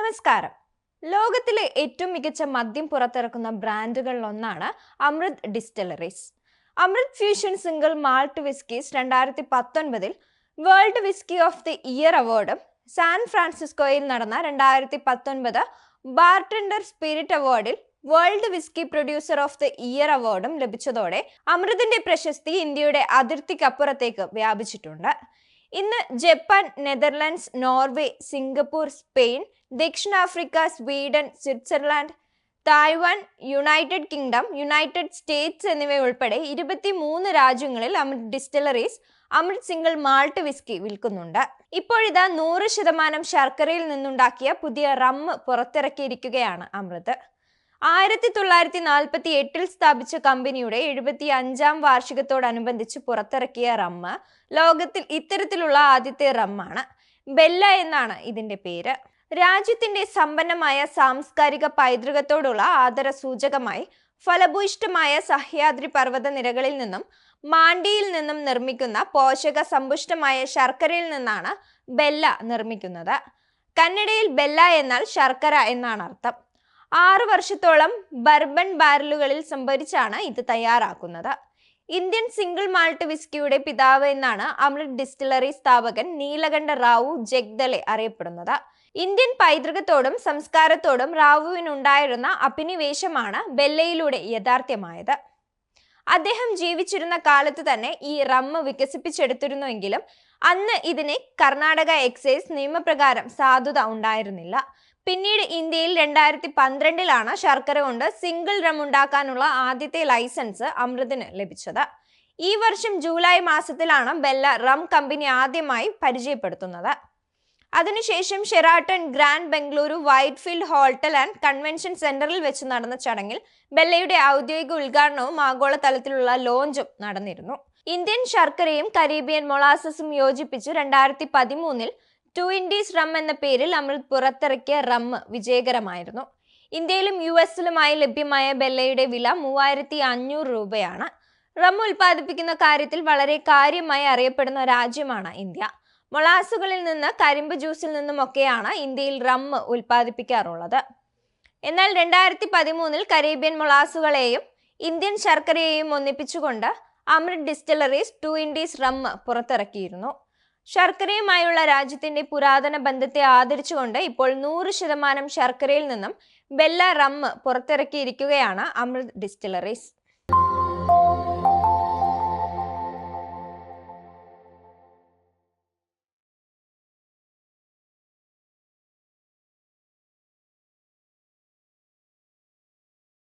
നമസ്കാരം. ലോകത്തിലെ ഏറ്റവും മികച്ച മദ്യം പുറത്തിറക്കുന്ന ബ്രാൻഡുകളിൽ ഒന്നാണ് Amrut distilleries. Amrut fusion single malt whiskies രണ്ടായിരത്തി പത്തൊൻപതിൽ world whisky of the year അവാർഡും സാൻ ഫ്രാൻസിസ്കോയിൽ നടന്ന രണ്ടായിരത്തി പത്തൊൻപത് bartender spirit അവാർഡിൽ world whisky producer of the year അവാർഡും ലഭിച്ചതോടെ അമൃതിന്റെ പ്രശസ്തി ഇന്ത്യയുടെ അതിർത്തിക്കപ്പുറത്തേക്ക് വ്യാപിച്ചിട്ടുണ്ട്. ഇന്ന് Japan Netherlands Norway Singapore Spain ദക്ഷിണാഫ്രിക്ക Sweden Switzerland Taiwan United Kingdom United States എന്നിവയുൾപ്പെടെ ഇരുപത്തി മൂന്ന് രാജ്യങ്ങളിൽ Amrut distilleries Amrut single malt whisky വിൽക്കുന്നുണ്ട്. ഇപ്പോഴിതാ നൂറ് ശതമാനം ശർക്കരയിൽ നിന്നുണ്ടാക്കിയ പുതിയ റമ്മ് പുറത്തിറക്കിയിരിക്കുകയാണ് അമൃത്. ആയിരത്തി തൊള്ളായിരത്തി നാൽപ്പത്തി എട്ടിൽ സ്ഥാപിച്ച കമ്പനിയുടെ എഴുപത്തി അഞ്ചാം വാർഷികത്തോടനുബന്ധിച്ച് പുറത്തിറക്കിയ റമ്മ് ലോകത്തിൽ ഇത്തരത്തിലുള്ള ആദ്യത്തെ റമ്മാണ്. ബെല്ല എന്നാണ് ഇതിന്റെ പേര്. രാജ്യത്തിന്റെ സമ്പന്നമായ സാംസ്കാരിക പൈതൃകത്തോടുള്ള ആദര സൂചകമായി ഫലഭൂയിഷ്ടമായ സഹ്യാദ്രി പർവത നിരകളിൽ നിന്നും മാണ്ടിയിൽ നിന്നും നിർമ്മിക്കുന്ന പോഷക സമ്പുഷ്ടമായ ശർക്കരയിൽ നിന്നാണ് ബെല്ല നിർമ്മിക്കുന്നത്. കന്നഡയിൽ ബെല്ല എന്നാൽ ശർക്കര എന്നാണ് അർത്ഥം. ആറു വർഷത്തോളം ബർബൺ ബാരലുകളിൽ സംഭരിച്ചാണ് ഇത് തയ്യാറാക്കുന്നത്. ഇന്ത്യൻ സിംഗിൾ മാൾട്ട് വിസ്കിയുടെ പിതാവ് എന്നാണ് അമൃത് ഡിസ്റ്റിലറി സ്ഥാപകൻ നീലകണ്ഠ റാവു ജഗ്ദലെ അറിയപ്പെടുന്നത്. ഇന്ത്യൻ പൈതൃകത്തോടും സംസ്കാരത്തോടും റാവുവിനുണ്ടായിരുന്ന അഭിനിവേശമാണ് ബെല്ലയിലൂടെ യാഥാർത്ഥ്യമായത്. അദ്ദേഹം ജീവിച്ചിരുന്ന കാലത്ത് തന്നെ ഈ റമ്മ് വികസിപ്പിച്ചെടുത്തിരുന്നുവെങ്കിലും അന്ന് ഇതിനെ കർണാടക എക്സൈസ് നിയമപ്രകാരം സാധുത ഉണ്ടായിരുന്നില്ല. പിന്നീട് ഇന്ത്യയിൽ രണ്ടായിരത്തി പന്ത്രണ്ടിലാണ് ശർക്കര കൊണ്ട് സിംഗിൾ റം ഉണ്ടാക്കാനുള്ള ആദ്യത്തെ ലൈസൻസ് അമൃതിന് ലഭിച്ചത്. ഈ വർഷം ജൂലൈ മാസത്തിലാണ് ബെല്ല റം കമ്പനി ആദ്യമായി പരിചയപ്പെടുത്തുന്നത്. അതിനുശേഷം Sheraton grand Bengaluru Whitefield hotel and convention സെന്ററിൽ വെച്ച് നടന്ന ചടങ്ങിൽ ബെല്ലയുടെ ഔദ്യോഗിക ഉദ്ഘാടനവും ആഗോളതലത്തിലുള്ള ലോഞ്ചും നടന്നിരുന്നു. ഇന്ത്യൻ ശർക്കരയും കരീബിയൻ മൊളാസസും യോജിപ്പിച്ച് രണ്ടായിരത്തി പതിമൂന്നിൽ ടു ഇൻഡീസ് റം എന്ന പേരിൽ അമൃത് പുറത്തിറക്കിയ റം വിജയകരമായിരുന്നു. ഇന്ത്യയിലും യു എസിലുമായി ലഭ്യമായ ബെല്ലയുടെ വില മൂവായിരത്തി അഞ്ഞൂറ് രൂപയാണ്. റം ഉൽപ്പാദിപ്പിക്കുന്ന കാര്യത്തിൽ വളരെ കാര്യമായി അറിയപ്പെടുന്ന രാജ്യമാണ് ഇന്ത്യ. മൊളാസുകളിൽ നിന്ന് കരിമ്പ് ജ്യൂസിൽ നിന്നുമൊക്കെയാണ് ഇന്ത്യയിൽ റം ഉൽപ്പാദിപ്പിക്കാറുള്ളത്. എന്നാൽ രണ്ടായിരത്തി പതിമൂന്നിൽ കരീബിയൻ മൊളാസുകളെയും ഇന്ത്യൻ ശർക്കരയെയും ഒന്നിപ്പിച്ചുകൊണ്ട് Amrut distilleries two Indies rum പുറത്തിറക്കിയിരുന്നു. ശർക്കരയുമായുള്ള രാജ്യത്തിന്റെ പുരാതന ബന്ധത്തെ ആദരിച്ചുകൊണ്ട് ഇപ്പോൾ നൂറ് ശതമാനം ശർക്കരയിൽ നിന്നും ബെല്ല റമ്മ് പുറത്തിറക്കിയിരിക്കുകയാണ് അമൃത് ഡിസ്റ്റിലറീസ്.